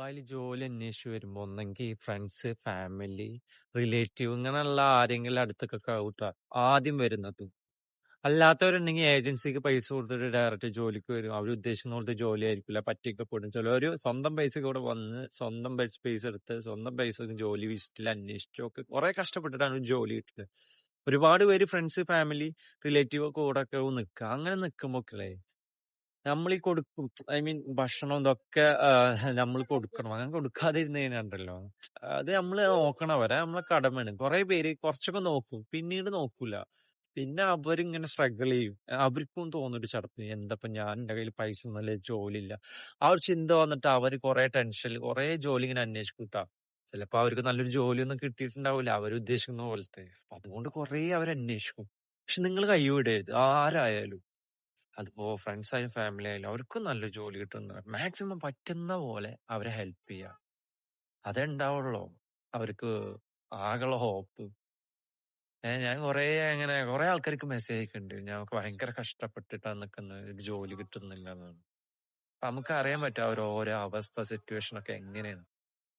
ദുബായിൽ ജോലി അന്വേഷിച്ച് വരുമ്പോ ഒന്നെങ്കിൽ ഫ്രണ്ട്സ്, ഫാമിലി, റിലേറ്റീവ് ഇങ്ങനെയുള്ള ആരെങ്കിലും അടുത്തൊക്കെ ആവൂട്ടാ ആദ്യം വരുന്നത്. അല്ലാത്തവരുണ്ടെങ്കിൽ ഏജൻസിക്ക് പൈസ കൊടുത്തിട്ട് ഡയറക്റ്റ് ജോലിക്ക് വരും. അവർ ഉദ്ദേശിക്കുന്ന പോലത്തെ ജോലി ആയിരിക്കില്ല. പറ്റിക്കപ്പെടും. ചിലവര് സ്വന്തം പൈസക്ക് ഇവിടെ വന്ന് സ്വന്തം പൈസ പൈസ എടുത്ത് സ്വന്തം പൈസക്ക് ജോലി വിസിറ്റിൽ അന്വേഷിച്ചു ഒക്കെ കുറെ കഷ്ടപ്പെട്ടിട്ടാണ് ഒരു ജോലി കിട്ടുന്നത്. ഒരുപാട് പേര് ഫ്രണ്ട്സ്, ഫാമിലി, റിലേറ്റീവ് ഒക്കെ കൂടെ ഒക്കെ നിൽക്കുക അങ്ങനെ നിക്കുമ്പോക്കളെ നമ്മൾ ഈ കൊടുക്കും ഐ മീൻ ഭക്ഷണം ഇതൊക്കെ നമ്മൾ കൊടുക്കണം. അങ്ങനെ കൊടുക്കാതിരുന്ന് കഴിഞ്ഞാണ്ടല്ലോ അത് നമ്മൾ നോക്കണം അവരെ. നമ്മളെ കടമയാണ്. കുറെ പേര് കുറച്ചൊക്കെ നോക്കും. പിന്നീട് നോക്കൂല. പിന്നെ അവരിങ്ങനെ സ്ട്രഗിൾ ചെയ്യും. അവർക്കും തോന്നിട്ട് ചടപ്പ്. എന്താപ്പ ഞാൻ എന്റെ കയ്യിൽ പൈസ ഒന്നുമില്ല, ജോലിയില്ല. ആ ഒരു ചിന്ത വന്നിട്ട് അവർ കുറെ ടെൻഷൻ കുറെ ജോലി ഇങ്ങനെ അന്വേഷിക്കൂട്ടാ. ചിലപ്പോ അവർക്ക് നല്ലൊരു ജോലിയൊന്നും കിട്ടിയിട്ടുണ്ടാവില്ല. അവർ ഉദ്ദേശിക്കുന്ന പോലത്തെ. അതുകൊണ്ട് കുറെ അവർ അന്വേഷിക്കും. പക്ഷെ നിങ്ങൾ കൈവിടരുത് ആരായാലും. അതിപ്പോ ഫ്രണ്ട്സ് ആയാലും ഫാമിലി ആയാലും അവർക്കും നല്ല ജോലി കിട്ടുന്ന മാക്സിമം പറ്റുന്ന പോലെ അവരെ ഹെൽപ്പ് ചെയ്യുക. അതേ. അവർക്ക് ആകെയുള്ള ഹോപ്പ്. ഏഹ് ഞാൻ കുറെ അങ്ങനെ കുറെ ആൾക്കാർക്ക് മെസ്സേജ് അയക്കുന്നുണ്ട്. ഞങ്ങൾക്ക് ഭയങ്കര കഷ്ടപ്പെട്ടിട്ടാ നിക്കുന്നത്. ഒരു ജോലി കിട്ടുന്നില്ല എന്നാണ്. അപ്പൊ നമുക്ക് അറിയാൻ പറ്റും അവരോരോ അവസ്ഥ സിറ്റുവേഷൻ ഒക്കെ എങ്ങനെയാണ്.